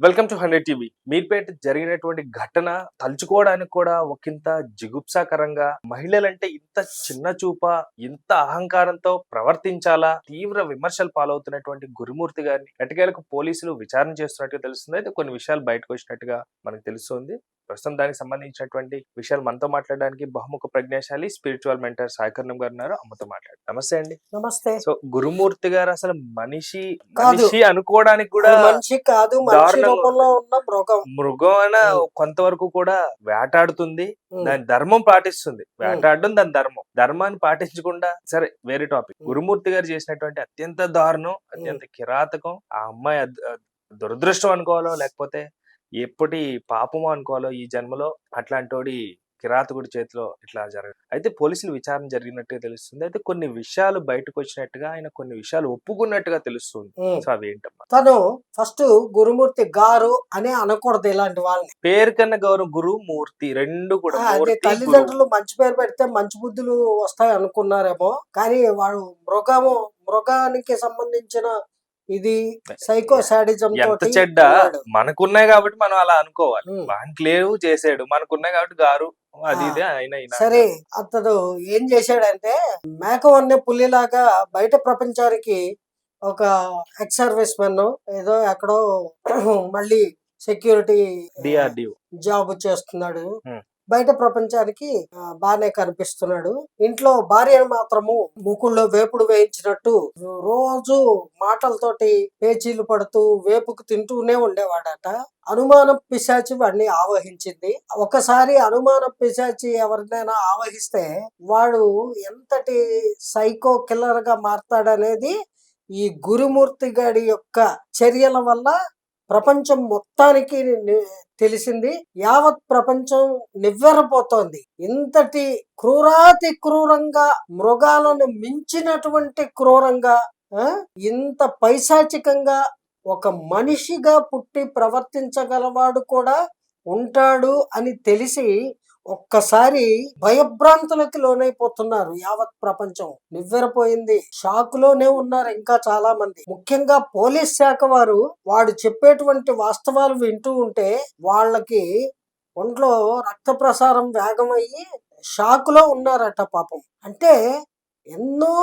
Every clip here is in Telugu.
Welcome to hundred TV. Meerpet జరిగినటువంటి ఘటన తలుచుకోవడానికి కూడా ఒకంత జిగుప్సాకరంగా మహిళలంటే ఇంత చిన్న చూప ఇంత అహంకారంతో ప్రవర్తించాలా? తీవ్ర విమర్శలు పాలవుతున్నటువంటి గురుమూర్తి గారిని ఎటకేలకు పోలీసులు విచారణ చేస్తున్నట్టుగా తెలుస్తుంది. అయితే కొన్ని విషయాలు బయటకు వచ్చినట్టుగా మనకు తెలుస్తుంది. ప్రస్తుతం దానికి సంబంధించినటువంటి విషయాలు మనతో మాట్లాడడానికి బహుముఖ ప్రజ్ఞాశాలి స్పిరిచువల్ మెంటర్ సాయికర్ణం గారు ఉన్నారు. అమ్మతో మాట్లాడు నమస్తే అండి. నమస్తే. సో గురుమూర్తి గారు అసలు మనిషి. మనిషి అనుకోవడానికి కూడా మనిషి కాదు మృగం. ఉం. కొంతవరకు కూడా వేటాడుతుంది. దాని ధర్మం పాటిస్తుంది. వేటాడడం దాని ధర్మం. ధర్మాన్ని పాటించకుండా సరే వేరే టాపిక్. గురుమూర్తి గారు చేసినటువంటి అత్యంత దారుణం అత్యంత కిరాతకం ఆ అమ్మాయి దురదృష్టం అనుకోవాలో లేకపోతే ఎప్పటి పాపమో అనుకోవాలో ఈ జన్మలో అట్లాంటి కిరాతకుడి చేతిలో ఇట్లా జరగదు అయితే పోలీసులు విచారణ జరిగినట్టుగా తెలుస్తుంది. అయితే కొన్ని విషయాలు బయటకు వచ్చినట్టుగా ఆయన కొన్ని విషయాలు ఒప్పుకున్నట్టుగా తెలుస్తుంది. సో అవి ఏంటమ్మా తను ఫస్ట్ గురుమూర్తి గారు అని అనకూడదు ఇలాంటి వాళ్ళని. పేరు కన్నా గౌరవం గురు మూర్తి రెండు కూడా. తల్లిదండ్రులు మంచి పేరు పెడితే మంచి బుద్ధులు వస్తాయి అనుకున్నారేమో కానీ వాడు మృగము మృగానికి సంబంధించిన ఇది సైకో సాడిజం ఎంత చెడ్డ. మనకున్నాయి కాబట్టి మనం అలా అనుకోవాలి ఉం. వానికి లేవు చేసాడు మనకున్నాయి కాబట్టి గారు అది ఇదే ఆయన. సరే అతడు ఏం చేశాడంటే మేకవన్నే పులిలాగా బయట ప్రపంచానికి ఒక ఎక్స్ సర్వీస్ మెన్ ఏదో ఎక్కడో మళ్ళీ సెక్యూరిటీ DRDO. జాబ్ చేస్తున్నాడు. బయట ప్రపంచానికి బాగానే కనిపిస్తున్నాడు. ఇంట్లో భార్యను మాత్రము ముకుల్లో వేపుడు వేయించినట్టు రోజు మాటలతోటి పేచీలు పడుతూ వేపుకు తింటూనే ఉండేవాడట. అనుమానం పిశాచి వాడిని ఆవహించింది. ఒకసారి అనుమాన పిశాచి ఎవరినైనా ఆవహిస్తే వాడు ఎంతటి సైకో కిల్లర్గా మారతాడనేది ఈ గురుమూర్తి గడి యొక్క చర్యల వల్ల ప్రపంచం మొత్తానికి తెలిసింది. యావత్ ప్రపంచం నివ్వెరపోతోంది. ఇంతటి క్రూరాతి క్రూరంగా మృగాలను మించినటువంటి క్రూరంగా ఇంత పైశాచికంగా ఒక మనిషిగా పుట్టి ప్రవర్తించగలవాడు కూడా ఉంటాడు అని తెలిసి ఒక్కసారి భయభ్రాంతులకి లోనైపోతున్నారు యావత్ ప్రపంచం. నివ్వెరపోయింది. షాక్లోనే ఉన్నారు ఇంకా చాలా మంది ముఖ్యంగా పోలీస్ శాఖ వారు వాడు చెప్పేటువంటి వాస్తవాలు వింటూ ఉంటే వాళ్ళకి ఒంట్లో రక్త ప్రసారం వేగం అయ్యి షాక్లో ఉన్నారట పాపం. అంటే ఎన్నో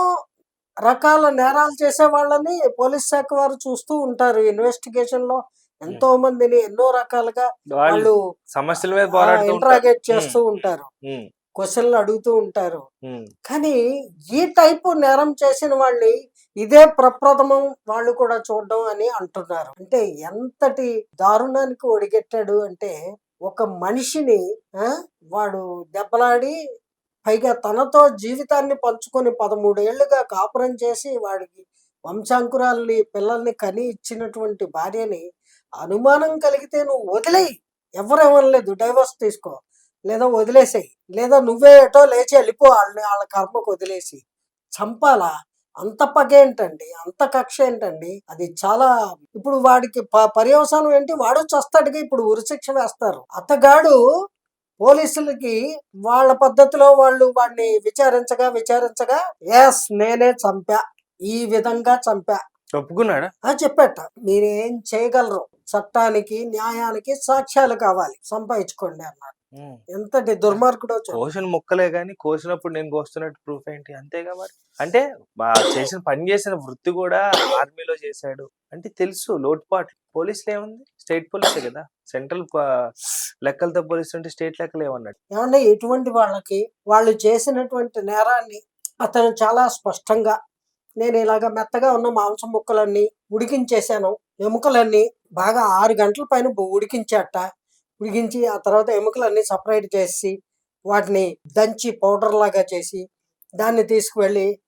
రకాల నేరాలు చేసే వాళ్ళని పోలీస్ శాఖ వారు చూస్తూ ఉంటారు ఇన్వెస్టిగేషన్లో ఎంతో మందిని ఎన్నో రకాలుగా వాళ్ళు సమస్యల మీద. ఇంట్రాగేట్ చేస్తూ ఉంటారు. క్వశ్చన్లు అడుగుతూ ఉంటారు. ఉం. కానీ ఈ టైపు నేరం చేసిన వాళ్ళని ఇదే ప్రప్రథమం వాళ్ళు కూడా చూడడం అని అంటున్నారు. అంటే ఎంతటి దారుణానికి ఒడిగెట్టాడు అంటే ఒక మనిషిని ఆ, వాడు దెబ్బలాడి పైగా తనతో జీవితాన్ని పంచుకొని పదమూడేళ్ళుగా కాపురం చేసి వాడికి వంశాంకురాల్ని పిల్లల్ని కని ఇచ్చినటువంటి భార్యని అనుమానం కలిగితే నువ్వు వదిలేయి. ఎవరెవరలేదు డైవర్స్ తీసుకో. లేదా వదిలేసేయి. లేదా నువ్వే ఎటో లేచి వెళ్ళిపో. వాళ్ళని వాళ్ళ కర్మకు వదిలేసి చంపాలా? అంత పగ ఏంటండి? అంత కక్ష ఏంటండి? అది చాలా ఇప్పుడు వాడికి పర్యవసానం ఏంటి? వాడు చస్తాడుగా ఇప్పుడు ఉరిశిక్ష వేస్తారు. అతగాడు పోలీసులకి వాళ్ళ పద్ధతిలో వాళ్ళు వాడిని విచారించగా విచారించగా ఎస్ నేనే చంపా. ఈ విధంగా చంపా. ఒప్పుకున్నాడా? ఆ చెప్పేట. మీరేం చేయగలరు? చట్టానికి న్యాయానికి సాక్ష్యాలు కావాలి. సంపాదించుకోండి అన్నాడు. ఎంతటి దుర్మార్గుడో. కోసిన ముక్కలే గాని కోసినప్పుడు నేను కోస్తున్నట్టు ప్రూఫ్ ఏంటి? అంతేగా మరి? అంటే చేసిన పని చేసిన వృత్తి కూడా ఆర్మీలో చేశాడు. అంటే తెలుసు లోటుపాట్లు. పోలీసులు ఏముంది? స్టేట్ పోలీసే కదా. సెంట్రల్ లెక్కలతో పోలిస్తుంటే స్టేట్ లెక్కలు ఏమన్నాడు? ఏమంటే ఎటువంటి వాళ్ళకి వాళ్ళు చేసినటువంటి నేరాన్ని అతను చాలా స్పష్టంగా నేను ఇలాగ మెత్తగా ఉన్న మాంసం ముక్కలన్నీ ఉడికించేశాను. ఎముకలన్నీ బాగా ఆరు గంటల పైన బు- ఉడికించాట. ఉడికించి ఆ తర్వాత ఎముకలన్నీ సపరేట్ చేసి వాటిని దంచి పౌడర్ లాగా చేసి దాన్ని తీసుకువెళ్ళి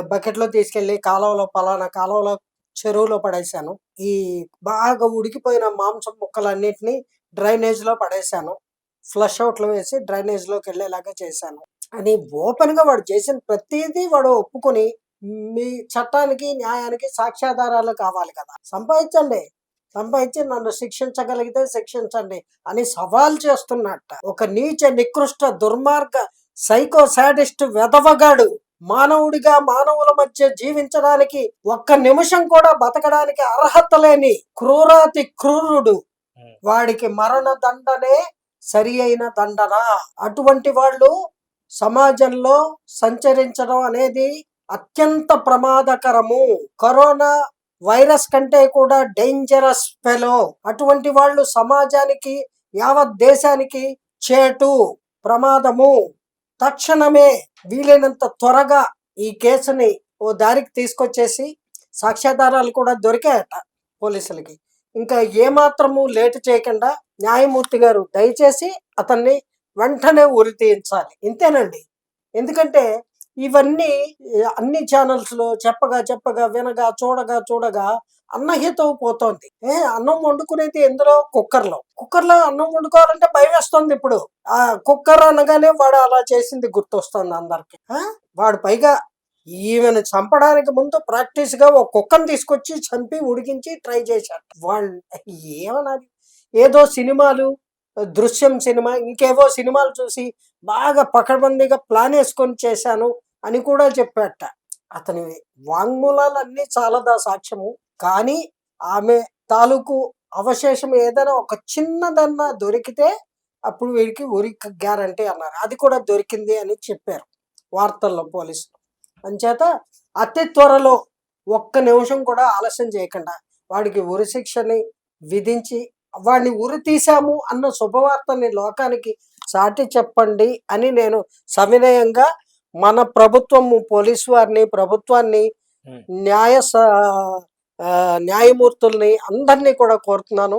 బకెట్లో తీసుకెళ్ళి కాలువలో పలానా కాలువలో చెరువులో పడేశాను. ఈ బాగా ఉడికిపోయిన మాంసం ముక్కలన్నిటిని డ్రైనేజ్లో పడేశాను. ఫ్లష్ అవుట్లో వేసి డ్రైనేజ్లోకి వెళ్ళేలాగా చేశాను. అని ఓపెన్గా వాడు చేసిన ప్రతిదీ వాడు ఒప్పుకొని మీ చట్టానికి న్యాయానికి సాక్ష్యాధారాలు కావాలి కదా. సంపాదించండి. సంపాదించి నన్ను శిక్షించగలిగితే శిక్షించండి అని సవాల్ చేస్తున్నట్ట. ఒక నీచ నికృష్ట దుర్మార్గ సైకో సాడిస్ట్ వెదవగాడు మానవుడిగా మానవుల మధ్య జీవించడానికి ఒక్క నిమిషం కూడా బతకడానికి అర్హత లేని క్రూరాతి క్రూరుడు. వాడికి మరణ దండనే సరి అయిన దండన? అటువంటి వాళ్ళు సమాజంలో సంచరించడం అనేది అత్యంత ప్రమాదకరము. కరోనా వైరస్ కంటే కూడా డేంజరస్ ఫెలో అటువంటి వాళ్ళు సమాజానికి యావత్ దేశానికి చేటు ప్రమాదము. తక్షణమే వీలైనంత త్వరగా ఈ కేసుని ఓ దారికి తీసుకొచ్చేసి సాక్ష్యాధారాలు కూడా దొరికాయట పోలీసులకి. ఇంకా ఏమాత్రము లేటు చేయకుండా న్యాయమూర్తి గారు దయచేసి అతన్ని వెంటనే ఉరి తీయించాలి. ఇంతేనండి. ఎందుకంటే ఇవన్నీ అన్ని ఛానల్స్లో చెప్పగా చెప్పగా వినగా చూడగా చూడగా అన్నహితం పోతోంది. ఏ అన్నం వండుకునేది ఎందులో? కుక్కర్లో. కుక్కర్లో అన్నం వండుకోవాలంటే భయం వేస్తుంది ఇప్పుడు. ఆ కుక్కర్ అనగానే వాడు అలా చేసింది గుర్తొస్తుంది అందరికి. ఆ? వాడు పైగా ఈమెను చంపడానికి ముందు ప్రాక్టీస్గా ఒక కుక్కను తీసుకొచ్చి చంపి ఉడికించి ట్రై చేశాడు. వాళ్ళు ఏమన్నది ఏదో సినిమాలు దృశ్యం సినిమా ఇంకేవో సినిమాలు చూసి బాగా పకడ్బందీగా ప్లాన్ వేసుకొని చేశాను. అని కూడా చెప్పాట అతని వాంగ్మూలాలన్నీ చాలదా సాక్ష్యము? కానీ ఆమె తాలూకు అవశేషం ఏదైనా ఒక చిన్నదన్నా దొరికితే అప్పుడు వీడికి ఉరికి గ్యారంటీ అన్నారు. అది కూడా దొరికింది అని చెప్పారు వార్తల్లో పోలీసులు. అంచేత అతి త్వరలో ఒక్క నిమిషం కూడా ఆలస్యం చేయకుండా వాడికి ఉరి శిక్షని విధించి వాడిని ఉరి తీశాము అన్న శుభవార్తని లోకానికి సాటి చెప్పండి అని నేను సవినయంగా మన ప్రభుత్వము పోలీసు వారిని ప్రభుత్వాన్ని. న్యాయ న్యాయమూర్తుల్ని అందరినీ కూడా కోరుతున్నాను